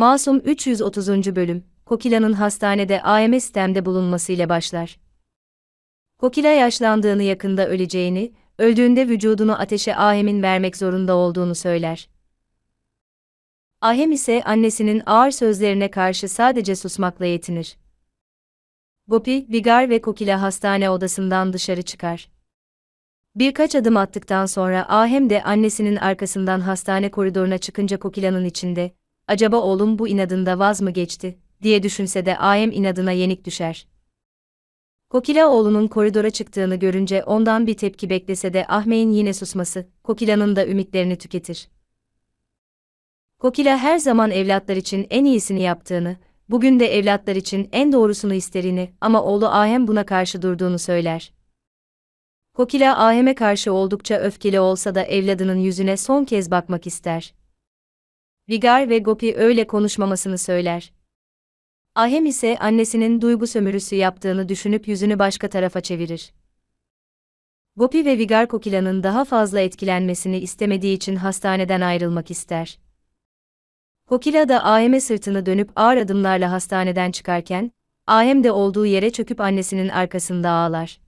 Masum 330. bölüm, Kokila'nın hastanede AM sistemde bulunmasıyla başlar. Kokila yaşlandığını yakında öleceğini, öldüğünde vücudunu ateşe Ahem'in vermek zorunda olduğunu söyler. Ahem ise annesinin ağır sözlerine karşı sadece susmakla yetinir. Gopi, Vigar ve Kokila hastane odasından dışarı çıkar. Birkaç adım attıktan sonra Ahem de annesinin arkasından hastane koridoruna çıkınca Kokila'nın içinde, acaba oğlum bu inadında vaz mı geçti, diye düşünse de Ahem inadına yenik düşer. Kokila oğlunun koridora çıktığını görünce ondan bir tepki beklese de Ahmet'in yine susması, Kokila'nın da ümitlerini tüketir. Kokila her zaman evlatlar için en iyisini yaptığını, bugün de evlatlar için en doğrusunu isterini ama oğlu Ahem buna karşı durduğunu söyler. Kokila Ahem'e karşı oldukça öfkeli olsa da evladının yüzüne son kez bakmak ister. Vigar ve Gopi öyle konuşmamasını söyler. Ahem ise annesinin duygu sömürüsü yaptığını düşünüp yüzünü başka tarafa çevirir. Gopi ve Vigar Kokila'nın daha fazla etkilenmesini istemediği için hastaneden ayrılmak ister. Kokila da Ahem'e sırtını dönüp ağır adımlarla hastaneden çıkarken, Ahem de olduğu yere çöküp annesinin arkasında ağlar.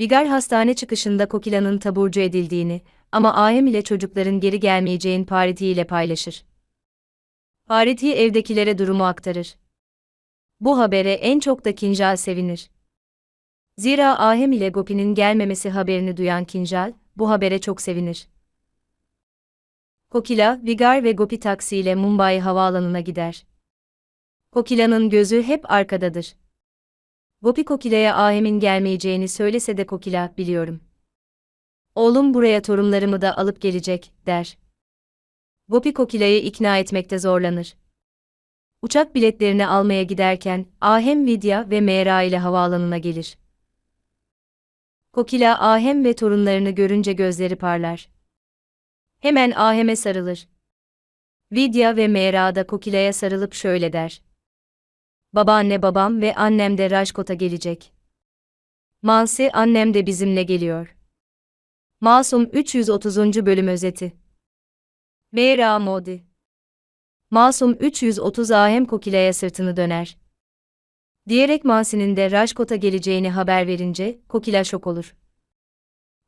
Vigar hastane çıkışında Kokila'nın taburcu edildiğini ama Ahem ile çocukların geri gelmeyeceğin Pariti ile paylaşır. Pariti evdekilere durumu aktarır. Bu habere en çok da Kinjal sevinir. Zira Ahem ile Gopi'nin gelmemesi haberini duyan Kinjal, bu habere çok sevinir. Kokila, Vigar ve Gopi taksiyle Mumbai havaalanına gider. Kokila'nın gözü hep arkadadır. Gopi Kokila'ya Ahem'in gelmeyeceğini söylese de Kokila, biliyorum. Oğlum buraya torunlarımı da alıp gelecek, der. Gopi Kokila'yı ikna etmekte zorlanır. Uçak biletlerini almaya giderken, Ahem Vidya ve Meera ile havaalanına gelir. Kokila Ahem ve torunlarını görünce gözleri parlar. Hemen Ahem'e sarılır. Vidya ve Meera da Kokila'ya sarılıp şöyle der. Babaanne babam ve annem de Rajkot'a gelecek. Mansi annem de bizimle geliyor. Masum 330. bölüm özeti. Meera Modi. Masum 330 Ahem Kokila'ya sırtını döner. Diyerek Mansi'nin de Rajkot'a geleceğini haber verince, Kokila şok olur.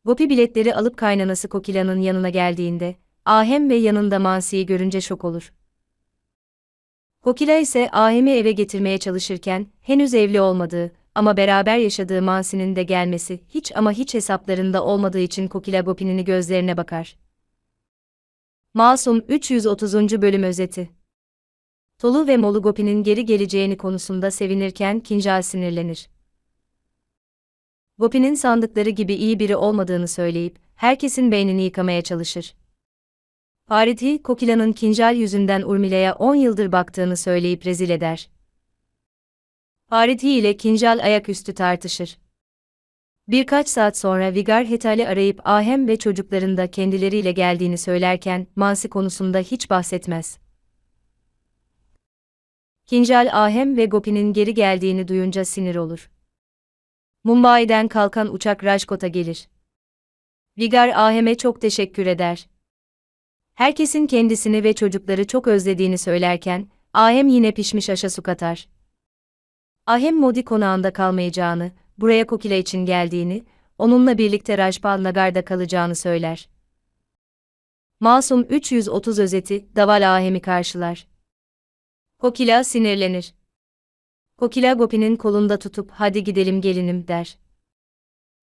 Gopi biletleri alıp kaynanası Kokila'nın yanına geldiğinde, Ahem ve yanında Mansi'yi görünce şok olur. Kokila ise Ahem'i eve getirmeye çalışırken, henüz evli olmadığı ama beraber yaşadığı Mansi'nin de gelmesi hiç ama hiç hesaplarında olmadığı için Kokila Gopi'nin gözlerine bakar. Masum 330. bölüm özeti Tolu ve Molu Gopi'nin geri geleceğini konusunda sevinirken Kinjal sinirlenir. Gopi'nin sandıkları gibi iyi biri olmadığını söyleyip, herkesin beynini yıkamaya çalışır. Pariti, Kokila'nın Kinjal yüzünden Urmile'ye 10 yıldır baktığını söyleyip rezil eder. Pariti ile Kinjal ayaküstü tartışır. Birkaç saat sonra Vigar Hetal'i arayıp Ahem ve çocukların da kendileriyle geldiğini söylerken, Mansi konusunda hiç bahsetmez. Kinjal Ahem ve Gopi'nin geri geldiğini duyunca sinir olur. Mumbai'den kalkan uçak Rajkot'a gelir. Vigar Ahem'e çok teşekkür eder. Herkesin kendisini ve çocukları çok özlediğini söylerken, Ahem yine pişmiş aşa su katar. Ahem Modi konağında kalmayacağını, buraya Kokila için geldiğini, onunla birlikte Rajpal Nagar'da kalacağını söyler. Masum 330 özeti, Daval Ahem'i karşılar. Kokila sinirlenir. Kokila Gopi'nin kolunda tutup hadi gidelim gelinim der.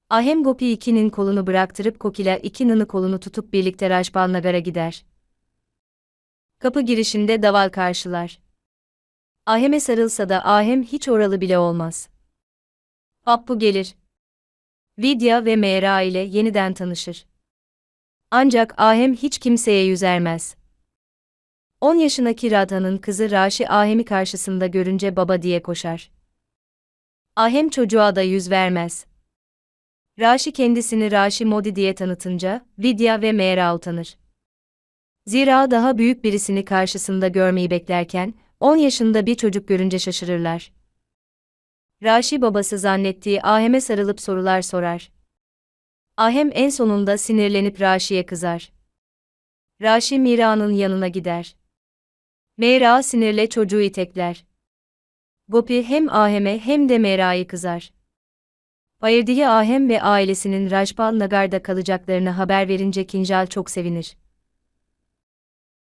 Ahem Gopi 2'nin kolunu bıraktırıp Kokila 2'nın kolunu tutup birlikte Rajpal Nagar'a gider. Kapı girişinde Daval karşılar. Ahem'e sarılsa da Ahem hiç oralı bile olmaz. Appu gelir. Vidya ve Meera ile yeniden tanışır. Ancak Ahem hiç kimseye yüzermez. 10 yaşındaki Radha'nın kızı Raşi Ahem'i karşısında görünce baba diye koşar. Ahem çocuğa da yüz vermez. Raşi kendisini Raşi Modi diye tanıtınca, Vidya ve Meera utanır. Zira daha büyük birisini karşısında görmeyi beklerken, 10 yaşında bir çocuk görünce şaşırırlar. Raşi babası zannettiği Ahem'e sarılıp sorular sorar. Ahem en sonunda sinirlenip Raşi'ye kızar. Raşi Mira'nın yanına gider. Meyra sinirle çocuğu itekler. Gopi hem Ahem'e hem de Meyra'yı kızar. Bayırdiye Ahem ve ailesinin Rajpal Nagar'da kalacaklarını haber verince Kinjal çok sevinir.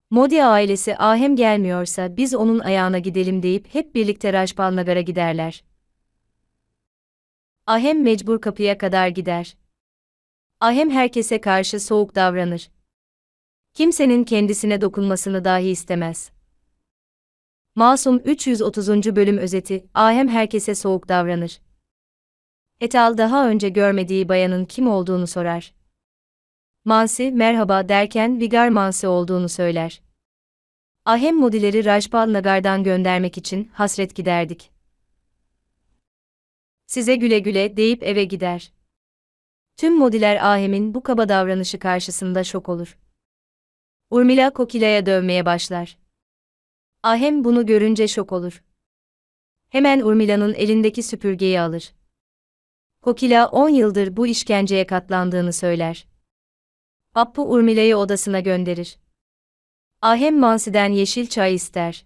Modi ailesi Ahem gelmiyorsa biz onun ayağına gidelim deyip hep birlikte Rajpal Nagar'a giderler. Ahem mecbur kapıya kadar gider. Ahem herkese karşı soğuk davranır. Kimsenin kendisine dokunmasını dahi istemez. Masum 330. bölüm özeti, Ahem herkese soğuk davranır. Etal daha önce görmediği bayanın kim olduğunu sorar. Mansi, merhaba derken Vigar Mansi olduğunu söyler. Ahem modileri Rajpal Nagar'dan göndermek için hasret giderdik. Size güle güle deyip eve gider. Tüm modiler Ahem'in bu kaba davranışı karşısında şok olur. Urmila Kokila'ya dövmeye başlar. Ahem bunu görünce şok olur. Hemen Urmila'nın elindeki süpürgeyi alır. Kokila 10 yıldır bu işkenceye katlandığını söyler. Appu Urmila'yı odasına gönderir. Ahem Mansi'den yeşil çay ister.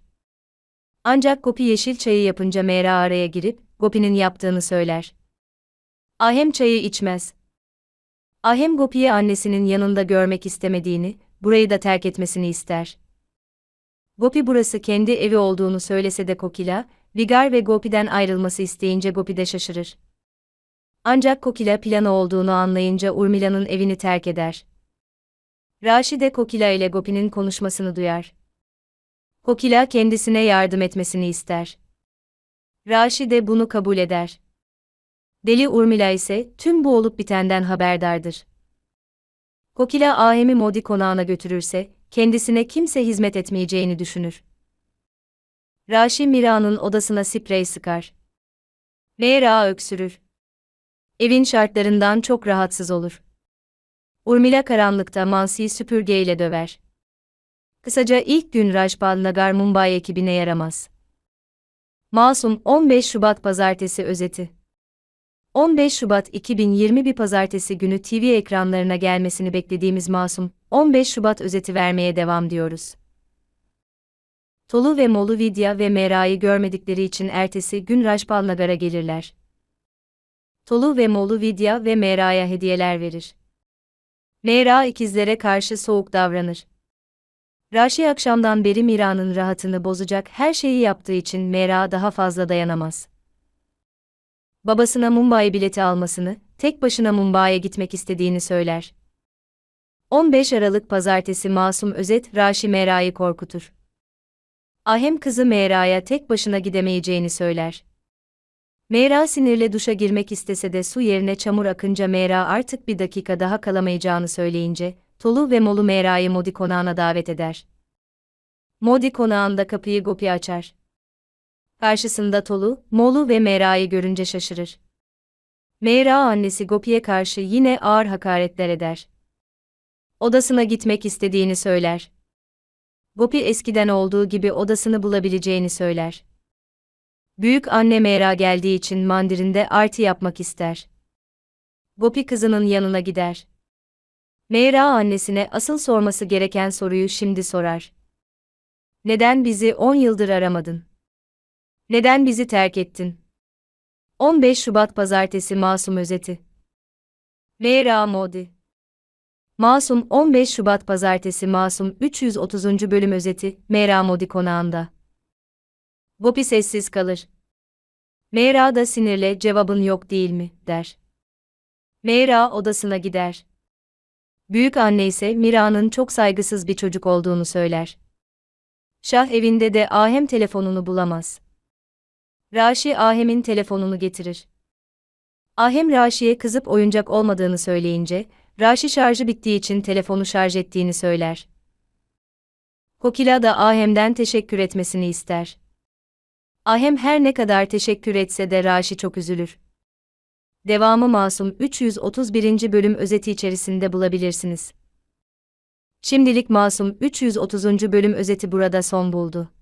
Ancak Gopi yeşil çayı yapınca Mera araya girip, Gopi'nin yaptığını söyler. Ahem çayı içmez. Ahem Gopi'yi annesinin yanında görmek istemediğini, burayı da terk etmesini ister. Gopi burası kendi evi olduğunu söylese de Kokila, Vigar ve Gopi'den ayrılması isteyince Gopi de şaşırır. Ancak Kokila planı olduğunu anlayınca Urmila'nın evini terk eder. Raşi de Kokila ile Gopi'nin konuşmasını duyar. Kokila kendisine yardım etmesini ister. Raşi de bunu kabul eder. Deli Urmila ise tüm bu olup bitenden haberdardır. Kokila Ahem'i Modi konağına götürürse, kendisine kimse hizmet etmeyeceğini düşünür. Raşi Mira'nın odasına sprey sıkar. Mera öksürür. Evin şartlarından çok rahatsız olur. Urmila karanlıkta Mansi'yi süpürgeyle döver. Kısaca ilk gün Rajpal Nagar Mumbai ekibine yaramaz. Masum 15 Şubat Pazartesi özeti 15 Şubat 2021 Pazartesi günü TV ekranlarına gelmesini beklediğimiz Masum 15 Şubat özeti vermeye devam diyoruz. Tolu ve Molu Vidya ve Mera'yı görmedikleri için ertesi gün Rajpal Nagar'a gelirler. Tolu ve Molu Vidya ve Mera'ya hediyeler verir. Mera ikizlere karşı soğuk davranır. Raşi akşamdan beri Mira'nın rahatını bozacak her şeyi yaptığı için Mera daha fazla dayanamaz. Babasına Mumbai bileti almasını, tek başına Mumbai'ye gitmek istediğini söyler. 15 Aralık Pazartesi Masum Özet Raşi Mera'yı korkutur. Ahem kızı Mera'ya tek başına gidemeyeceğini söyler. Mera sinirle duşa girmek istese de su yerine çamur akınca Mera artık bir dakika daha kalamayacağını söyleyince, Tolu ve Molu Mera'yı Modi konağına davet eder. Modi konağında kapıyı Gopi açar. Karşısında Tolu, Molu ve Mera'yı görünce şaşırır. Mera annesi Gopi'ye karşı yine ağır hakaretler eder. Odasına gitmek istediğini söyler. Gopi eskiden olduğu gibi odasını bulabileceğini söyler. Büyük anne Mera geldiği için mandirinde arti yapmak ister. Gopi kızının yanına gider. Mera annesine asıl sorması gereken soruyu şimdi sorar. Neden bizi 10 yıldır aramadın? Neden bizi terk ettin? 15 Şubat Pazartesi Masum Özeti Mera Modi Masum 15 Şubat Pazartesi Masum 330. Bölüm Özeti Mera Modi konağında Gopi sessiz kalır. Mera da sinirle cevabın yok değil mi, der. Mera odasına gider. Büyük anne ise Mira'nın çok saygısız bir çocuk olduğunu söyler. Şah evinde de Ahem telefonunu bulamaz. Raşi Ahem'in telefonunu getirir. Ahem Raşi'ye kızıp oyuncak olmadığını söyleyince, Raşi şarjı bittiği için telefonu şarj ettiğini söyler. Kokila da Ahem'den teşekkür etmesini ister. Ahem her ne kadar teşekkür etse de Raşi çok üzülür. Devamı Masum 331. bölüm özeti içerisinde bulabilirsiniz. Şimdilik Masum 330. bölüm özeti burada son buldu.